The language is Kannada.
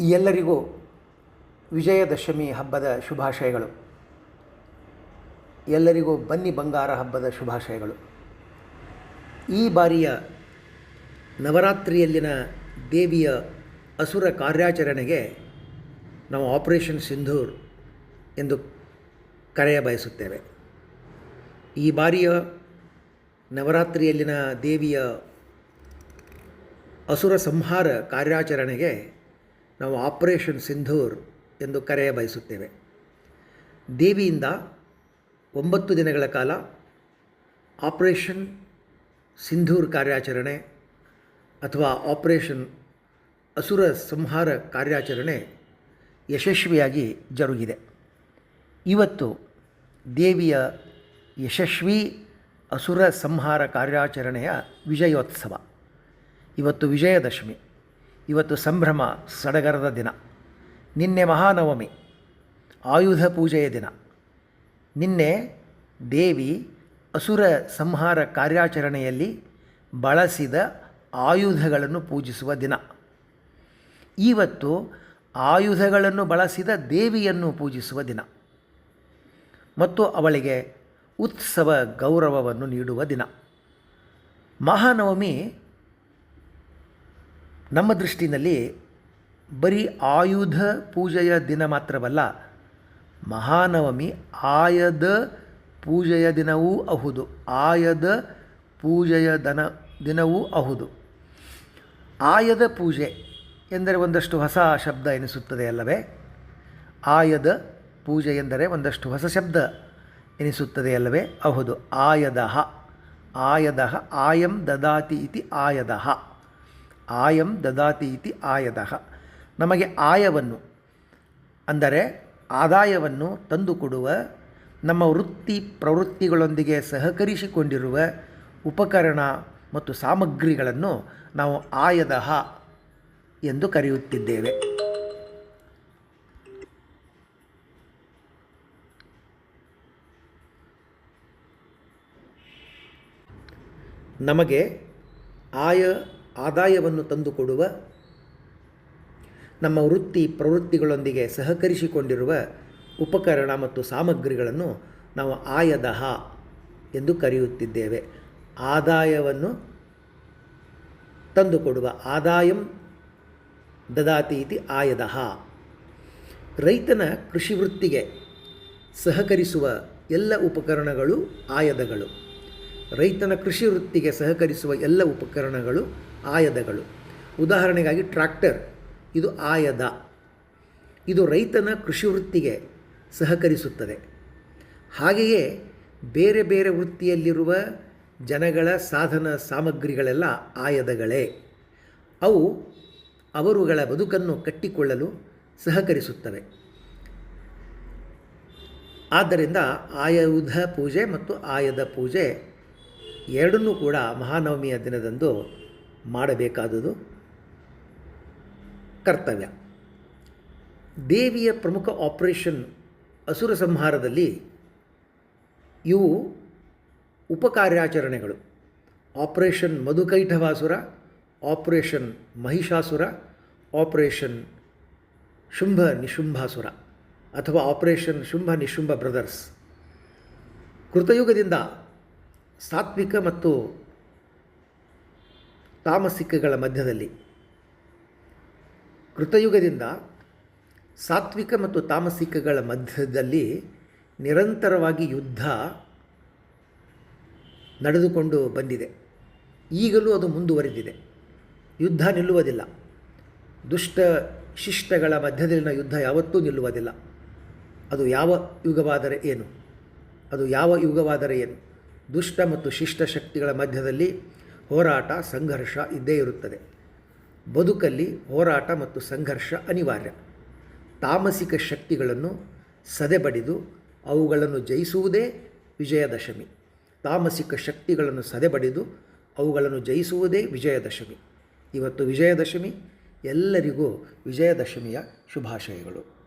ಎಲ್ಲರಿಗೂ ವಿಜಯದಶಮಿ ಹಬ್ಬದ ಶುಭಾಶಯಗಳು. ಎಲ್ಲರಿಗೂ ಬನ್ನಿ ಬಂಗಾರ ಹಬ್ಬದ ಶುಭಾಶಯಗಳು. ಈ ಬಾರಿಯ ನವರಾತ್ರಿಯಲ್ಲಿನ ದೇವಿಯ ಅಸುರ ಕಾರ್ಯಾಚರಣೆಗೆ ನಾವು ಆಪರೇಷನ್ ಸಿಂಧೂರ್ ಎಂದು ಕರೆಯ ಬಯಸುತ್ತೇವೆ. ಈ ಬಾರಿಯ ನವರಾತ್ರಿಯಲ್ಲಿನ ದೇವಿಯ ಅಸುರ ಸಂಹಾರ ಕಾರ್ಯಾಚರಣೆಗೆ ನಾವು ಆಪರೇಷನ್ ಸಿಂಧೂರ್ ಎಂದು ಕರೆಯ ಬಯಸುತ್ತೇವೆ. ದೇವಿಯಿಂದ ಒಂಬತ್ತು ದಿನಗಳ ಕಾಲ ಆಪರೇಷನ್ ಸಿಂಧೂರ್ ಕಾರ್ಯಾಚರಣೆ ಅಥವಾ ಆಪರೇಷನ್ ಅಸುರ ಸಂಹಾರ ಕಾರ್ಯಾಚರಣೆ ಯಶಸ್ವಿಯಾಗಿ ಜರುಗಿದೆ. ಇವತ್ತು ದೇವಿಯ ಯಶಸ್ವಿ ಅಸುರ ಸಂಹಾರ ಕಾರ್ಯಾಚರಣೆಯ ವಿಜಯೋತ್ಸವ. ಇವತ್ತು ವಿಜಯದಶಮಿ. ಇವತ್ತು ಸಂಭ್ರಮ ಸಡಗರದ ದಿನ. ನಿನ್ನೆ ಮಹಾನವಮಿ, ಆಯುಧ ಪೂಜೆಯ ದಿನ. ನಿನ್ನೆ ದೇವಿ ಅಸುರ ಸಂಹಾರ ಕಾರ್ಯಾಚರಣೆಯಲ್ಲಿ ಬಳಸಿದ ಆಯುಧಗಳನ್ನು ಪೂಜಿಸುವ ದಿನ. ಇವತ್ತು ಆಯುಧಗಳನ್ನು ಬಳಸಿದ ದೇವಿಯನ್ನು ಪೂಜಿಸುವ ದಿನ. ಮತ್ತು ಅವಳಿಗೆ ಉತ್ಸವ ಗೌರವವನ್ನು ನೀಡುವ ದಿನ. ಮಹಾನವಮಿ ನಮ್ಮ ದೃಷ್ಟಿನಲ್ಲಿ ಬರೀ ಆಯುಧ ಪೂಜೆಯ ದಿನ ಮಾತ್ರವಲ್ಲ, ಮಹಾನವಮಿ ಆಯದ ಪೂಜೆಯ ದಿನವೂ ಅಹುದು. ಆಯದ ಪೂಜೆಯ ದನ ದಿನವೂ ಅಹುದು. ಆಯದ ಪೂಜೆ ಎಂದರೆ ಒಂದಷ್ಟು ಹೊಸ ಶಬ್ದ ಎನಿಸುತ್ತದೆ ಅಲ್ಲವೇ? ಆಯದ ಪೂಜೆ ಎಂದರೆ ಒಂದಷ್ಟು ಹೊಸ ಶಬ್ದ ಎನಿಸುತ್ತದೆ ಅಲ್ಲವೇ? ಅಹುದು. ಆಯದಹ. ಆಯದಹ. ಆಯಂ ದದಾತಿ ಇತಿ ಆಯದಃ ಆಯಂ ದದಾತಿ ಇತಿ ಆಯದಃ. ನಮಗೆ ಆಯವನ್ನು, ಅಂದರೆ ಆದಾಯವನ್ನು ತಂದುಕೊಡುವ, ನಮ್ಮ ವೃತ್ತಿ ಪ್ರವೃತ್ತಿಗಳೊಂದಿಗೆ ಸಹಕರಿಸಿಕೊಂಡಿರುವ ಉಪಕರಣ ಮತ್ತು ಸಾಮಗ್ರಿಗಳನ್ನು ನಾವು ಆಯದಹ ಎಂದು ಕರೆಯುತ್ತಿದ್ದೇವೆ. ನಮಗೆ ಆಯ ಆದಾಯವನ್ನು ತಂದುಕೊಡುವ, ನಮ್ಮ ವೃತ್ತಿ ಪ್ರವೃತ್ತಿಗಳೊಂದಿಗೆ ಸಹಕರಿಸಿಕೊಂಡಿರುವ ಉಪಕರಣ ಮತ್ತು ಸಾಮಗ್ರಿಗಳನ್ನು ನಾವು ಆಯದಹ ಎಂದು ಕರೆಯುತ್ತಿದ್ದೇವೆ. ಆದಾಯವನ್ನು ತಂದುಕೊಡುವ ಆದಾಯಂ ದದಾತಿ ಇತಿ ಆಯದಹ. ರೈತನ ಕೃಷಿ ವೃತ್ತಿಗೆ ಸಹಕರಿಸುವ ಎಲ್ಲ ಉಪಕರಣಗಳು ಆಯದಗಳು. ರೈತನ ಕೃಷಿ ವೃತ್ತಿಗೆ ಸಹಕರಿಸುವ ಎಲ್ಲ ಉಪಕರಣಗಳು ಆಯದಗಳು. ಉದಾಹರಣೆಗಾಗಿ ಟ್ರ್ಯಾಕ್ಟರ್, ಇದು ಆಯದ. ಇದು ರೈತನ ಕೃಷಿ ವೃತ್ತಿಗೆ ಸಹಕರಿಸುತ್ತದೆ. ಹಾಗೆಯೇ ಬೇರೆ ಬೇರೆ ವೃತ್ತಿಯಲ್ಲಿರುವ ಜನಗಳ ಸಾಧನ ಸಾಮಗ್ರಿಗಳೆಲ್ಲ ಆಯದಗಳೇ. ಅವು ಅವರುಗಳ ಬದುಕನ್ನು ಕಟ್ಟಿಕೊಳ್ಳಲು ಸಹಕರಿಸುತ್ತವೆ. ಆದ್ದರಿಂದ ಆಯುಧ ಪೂಜೆ ಮತ್ತು ಆಯದ ಪೂಜೆ ಎರಡನ್ನೂ ಕೂಡ ಮಹಾನವಮಿಯ ದಿನದಂದು ಮಾಡಬೇಕಾದುದು ಕರ್ತವ್ಯ. ದೇವಿಯ ಪ್ರಮುಖ ಆಪರೇಷನ್ ಅಸುರ ಸಂಹಾರದಲ್ಲಿ ಇವು ಉಪಕಾರ್ಯಾಚರಣೆಗಳು. Operation Madhukaitabhasura, operation Mahishasura, operation Shumbha Nishumbhasura ಅಥವಾ ಆಪರೇಷನ್ ಶುಂಭ ನಿಶುಂಭ ಬ್ರದರ್ಸ್. ಕೃತಯುಗದಿಂದ ಸಾತ್ವಿಕ ಮತ್ತು ತಾಮಸಿಕಗಳ ಮಧ್ಯದಲ್ಲಿ ಕೃತಯುಗದಿಂದ ಸಾತ್ವಿಕ ಮತ್ತು ತಾಮಸಿಕಗಳ ಮಧ್ಯದಲ್ಲಿ ನಿರಂತರವಾಗಿ ಯುದ್ಧ ನಡೆದುಕೊಂಡು ಬಂದಿದೆ. ಈಗಲೂ ಅದು ಮುಂದುವರೆದಿದೆ. ಯುದ್ಧ ನಿಲ್ಲುವುದಿಲ್ಲ. ದುಷ್ಟ ಶಿಷ್ಟಗಳ ಮಧ್ಯದಲ್ಲಿನ ಯುದ್ಧ ಯಾವತ್ತೂ ನಿಲ್ಲುವುದಿಲ್ಲ. ಅದು ಯಾವ ಯುಗವಾದರೆ ಏನು? ಅದು ಯಾವ ಯುಗವಾದರೆ ಏನು? ದುಷ್ಟ ಮತ್ತು ಶಿಷ್ಟ ಶಕ್ತಿಗಳ ಮಧ್ಯದಲ್ಲಿ ಹೋರಾಟ, ಸಂಘರ್ಷ ಇದ್ದೇ ಇರುತ್ತದೆ. ಬದುಕಲ್ಲಿ ಹೋರಾಟ ಮತ್ತು ಸಂಘರ್ಷ ಅನಿವಾರ್ಯ. ತಾಮಸಿಕ ಶಕ್ತಿಗಳನ್ನು ಸದೆಬಡಿದು ಅವುಗಳನ್ನು ಜಯಿಸುವುದೇ ವಿಜಯದಶಮಿ. ತಾಮಸಿಕ ಶಕ್ತಿಗಳನ್ನು ಸದೆಬಡಿದು ಅವುಗಳನ್ನು ಜಯಿಸುವುದೇ ವಿಜಯದಶಮಿ. ಇವತ್ತು ವಿಜಯದಶಮಿ, ಎಲ್ಲರಿಗೂ ವಿಜಯದಶಮಿಯ ಶುಭಾಶಯಗಳು.